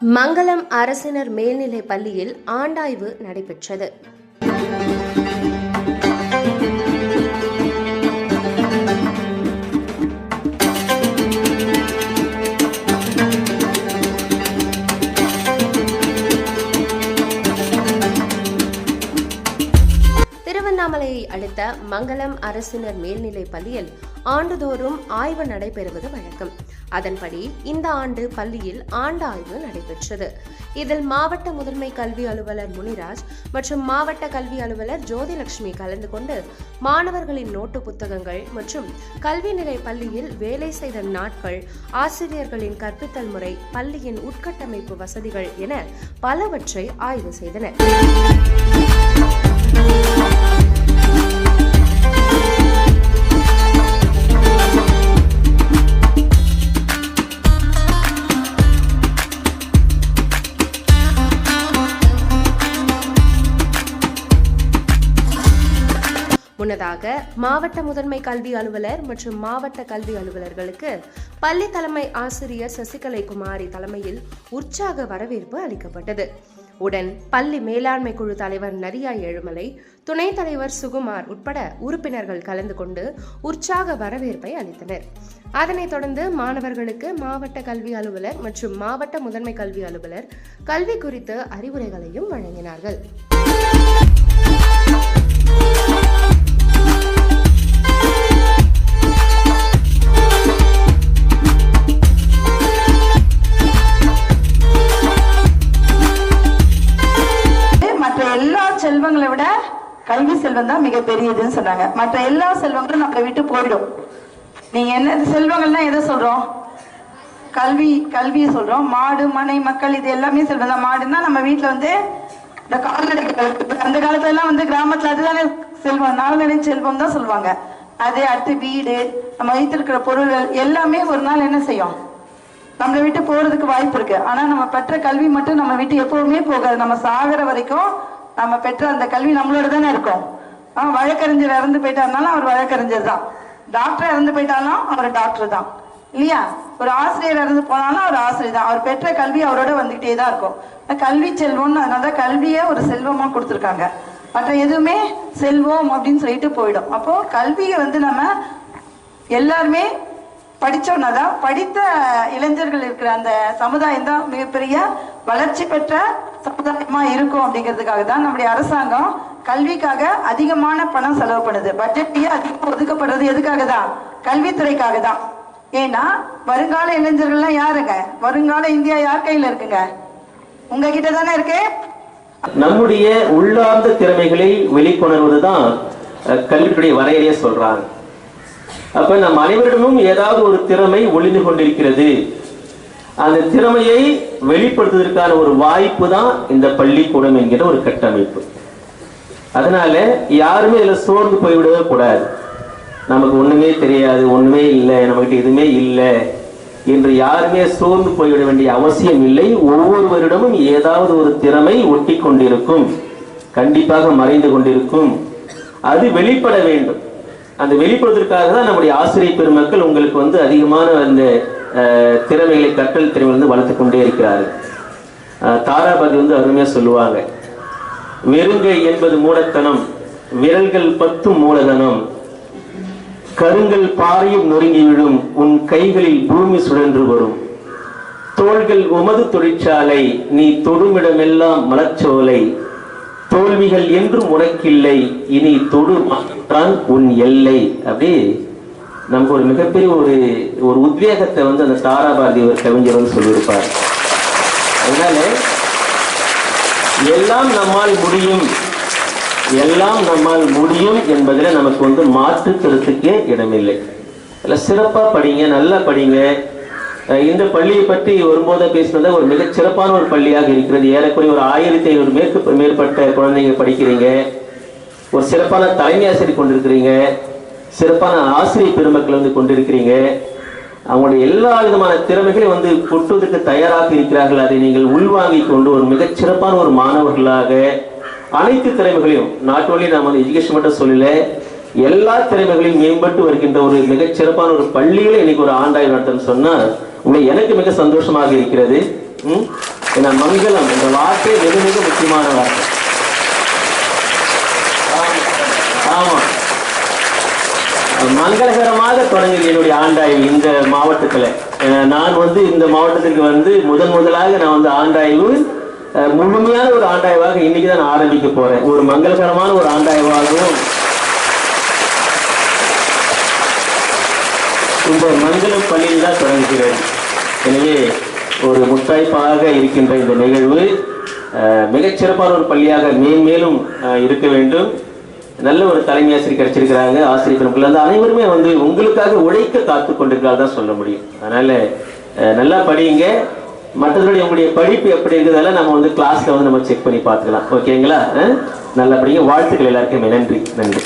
மங்களம் அரசினர் மேல்நிலைப் பள்ளியில் ஆண்டாய்வு நடைபெற்றது. அடுத்த மங்களம் அரசினர் மேல்நிலைப் பள்ளியில் ஆண்டுதோறும் ஆய்வு நடைபெறுவது வழக்கம். அதன்படி இந்த ஆண்டு பள்ளியில் ஆண்டு ஆய்வு நடைபெற்றது. இதில் மாவட்ட முதன்மை கல்வி அலுவலர் முனிராஜ் மற்றும் மாவட்ட கல்வி அலுவலர் ஜோதிலட்சுமி கலந்து கொண்டு மாணவர்களின் நோட்டு புத்தகங்கள் மற்றும் கல்வி நிலை பள்ளியில் வேலை செய்த நாட்கள் ஆசிரியர்களின் கற்பித்தல் முறை பள்ளியின் உட்கட்டமைப்பு வசதிகள் என பலவற்றை ஆய்வு செய்தனர். முன்னதாக மாவட்ட முதன்மை கல்வி அலுவலர் மற்றும் மாவட்ட கல்வி அலுவலர்களுக்கு பள்ளி தலைமை ஆசிரியர் சசிகலை குமாரி தலைமையில் உற்சாக வரவேற்பு அளிக்கப்பட்டது. உடன் பள்ளி மேலாண்மை குழு தலைவர் நரியா ஏழுமலை துணைத் தலைவர் சுகுமார் உட்பட உறுப்பினர்கள் கலந்து கொண்டு உற்சாக வரவேற்பை அளித்தனர். அதனைத் தொடர்ந்து மாணவர்களுக்கு மாவட்ட கல்வி அலுவலர் மற்றும் மாவட்ட முதன்மை கல்வி அலுவலர் கல்வி குறித்து அறிவுரைகளையும் வழங்கினார்கள். செல்வம் தான் மிக பெரியதுன்னு சொன்னாங்க. மற்ற எல்லா செல்வங்களும் நம்மளை விட்டு போயிடும். நீங்க என்ன செல்வங்கள்னா எதை சொல்றோம்? கல்வி கல்வியை சொல்றோம். மாடு மனை மக்கள் இது எல்லாமே செல்வம் தான் மாடுன்னா நம்ம வீட்டுல வந்து இந்த கால்நடைகள் அந்த காலத்துல எல்லாம் வந்து கிராமத்துல அதுதானே செல்வம். நால்நடை செல்வம் தான் சொல்லுவாங்க. அது அடுத்து வீடு நம்ம வைத்திருக்கிற பொருள்கள் எல்லாமே ஒரு நாள் என்ன செய்யும்? நம்மளை விட்டு போறதுக்கு வாய்ப்பு இருக்கு. ஆனா நம்ம பெற்ற கல்வி மட்டும் நம்ம விட்டு எப்பவுமே போகாது. நம்ம சாகிற வரைக்கும் நம்ம பெற்ற அந்த கல்வி நம்மளோட தானே இருக்கும். வழக்கறிஞர் இறந்து போயிட்டாருனாலும் அவர் வழக்கறிஞர் தான். டாக்டர் இறந்து போயிட்டாலும் அவர் டாக்டர் தான். இல்லையா? ஒரு ஆசிரியர் இறந்து போனாலும் அவர் ஆசிரியர் தான். அவர் பெற்ற கல்வி அவரோட வந்துகிட்டே தான் இருக்கும். கல்வி செல்வம்னு அதனால தான் கல்வியை ஒரு செல்வமாக கொடுத்துருக்காங்க. மற்ற எதுவுமே செல்வம் அப்படின்னு சொல்லிட்டு போயிடும். அப்போ கல்வியை வந்து நம்ம எல்லாருமே படித்தோன்னா தான் படித்த இளைஞர்கள் இருக்கிற அந்த சமுதாயம் தான் மிகப்பெரிய வளர்ச்சி பெற்ற சமுதாயமாக இருக்கும் அப்படிங்கிறதுக்காக தான் நம்முடைய அரசாங்கம் கல்விக்காக அதிகமான பணம் செலவுப்படுது பண்ணுது பட்ஜெட்லயே அதிகம் ஒதுக்கப்படுறது எதுக்காக தான் கல்வித்துறைக்காக தான் ஏன்னா வருங்கால இளைஞர்கள்லாம் யாருங்க? வருங்கால இந்தியா யார் கையில இருக்குங்க? உங்ககிட்ட தானே இருக்கு? நம்முடைய உள்ளார்ந்த திறமைகளை வெளிக்கொணர்வதுதான் தான் கல்வியுடைய வரையறைய சொல்றாங்க. அப்ப நம் அனைவரிடமும் ஏதாவது ஒரு திறமை ஒளிந்து கொண்டிருக்கிறது. அந்த திறமையை வெளிப்படுத்துவதற்கான ஒரு வாய்ப்பு தான் இந்த பள்ளிக்கூடம் என்கிற ஒரு கட்டமைப்பு. அதனால யாருமே இதுல சோர்ந்து போய்விடவே கூடாது. நமக்கு ஒண்ணுமே தெரியாது ஒண்ணுமே இல்லை நம்மகிட்ட எதுவுமே இல்லை என்று யாருமே சோர்ந்து போய்விட வேண்டிய அவசியம் இல்லை. ஒவ்வொருவரிடமும் ஏதாவது ஒரு திறமை ஒட்டி கொண்டிருக்கும் கண்டிப்பாக மறைந்து கொண்டிருக்கும். அது வெளிப்பட வேண்டும். அந்த வெளிப்படுவதற்காக தான் நம்முடைய ஆசிரியர் பெருமக்கள் உங்களுக்கு வந்து அதிகமான அந்த திறமைகளை கற்றல் திறமை வந்து வளர்த்து கொண்டே இருக்கிறார்கள். தாராபதி வந்து அருமையா சொல்லுவாங்க. வெறுங்கை என்பது மூடத்தனம் விரல்கள் பத்தும் மூலதனம். கருங்கள் பாறையும் நொறுங்கி விழும் உன் கைகளில் பூமி சுழன்று வரும். தோள்கள் உமது தொழிற்சாலை நீ தொடுமிடமெல்லாம் மலச்சோலை தோல்விகள் என்றும் உனக்கில்லை இனி தொடு மாற்றான் உன் எல்லை. அப்படி நமக்கு ஒரு மிகப்பெரிய ஒரு ஒரு உத்வேகத்தை வந்து அந்த தாராபாரதி ஒரு கவிஞர் வந்து சொல்லியிருப்பார். அதனால எல்லாம் நம்மால் முடியும். எல்லாம் நம்மால் முடியும் என்பதில் நமக்கு வந்து மாற்று கருத்துக்கே இடமில்லை. அதில் சிறப்பாக படிங்க நல்லா படிங்க. இந்த பள்ளியை பற்றி வரும்போது பேசினது ஒரு மிகச் சிறப்பான ஒரு பள்ளியாக இருக்கிறது. ஏறக்குறைய ஒரு ஆயிரத்தி ஐநூறு மேற்கு மேற்பட்ட குழந்தைங்க படிக்கிறீங்க. ஒரு சிறப்பான தலைமை ஆசிரியர் கொண்டிருக்கிறீங்க. சிறப்பான ஆசிரியர் பெருமக்கள் வந்து கொண்டிருக்கிறீங்க. அவங்களுடைய எல்லா விதமான திறமைகளையும் வந்து கொட்டுவதற்கு தயாராக இருக்கிறார்கள். அதை நீங்கள் உள்வாங்கிக் கொண்டு ஒரு மிகச் சிறப்பான ஒரு மாணவர்களாக அனைத்து திறமைகளையும் நாட் ஓன்லி நாம் வந்து எஜுகேஷன் மட்டும் சொல்லல எல்லா திறமைகளையும் மேம்பட்டு வருகின்ற ஒரு மிகச் சிறப்பான ஒரு பள்ளிகளை இன்னைக்கு ஒரு ஆண்டாய் நடத்தணும் சொன்னால் உண்மை எனக்கு மிக சந்தோஷமாக இருக்கிறது. ம்? ஏன்னா மங்களம் இந்த வார்த்தை மிக மிக முக்கியமான வார்த்தை. மங்களகரமாக தொடங்குது என்னுடைய ஆண்டாய்வு இந்த மாவட்டத்தில். நான் வந்து இந்த மாவட்டத்திற்கு வந்து முதன் முதலாக நான் வந்து ஆண்டாய்வு முழுமையான ஒரு ஆண்டாய்வாக இன்னைக்கு தான் நான் ஆரம்பிக்க போறேன். ஒரு மங்களகரமான ஒரு ஆண்டாய்வாகவும் இந்த மங்களம் பள்ளியில் தான் தொடங்குகிறேன். எனவே ஒரு முத்தாய்ப்பாக இருக்கின்ற இந்த நிகழ்வு மிகச்சிறப்பான ஒரு பள்ளியாக மேன்மேலும் இருக்க வேண்டும். நல்ல ஒரு தலைமை ஆசிரியர் கிடைச்சிருக்கிறாங்க ஆசிரியர் பெருமக்கள். வந்து அனைவருமே வந்து உங்களுக்காக உழைக்க காத்து கொண்டிருக்கிறார் தான் சொல்ல முடியும். அதனால நல்லா படியுங்க. மற்றபடி உங்களுடைய படிப்பு எப்படி இருக்கிறதெல்லாம் நம்ம வந்து கிளாஸ்ல வந்து நம்ம செக் பண்ணி பார்த்துக்கலாம். ஓகேங்களா நல்லா படிங்க. வாழ்த்துக்கள் எல்லாருக்குமே. நன்றி. நன்றி.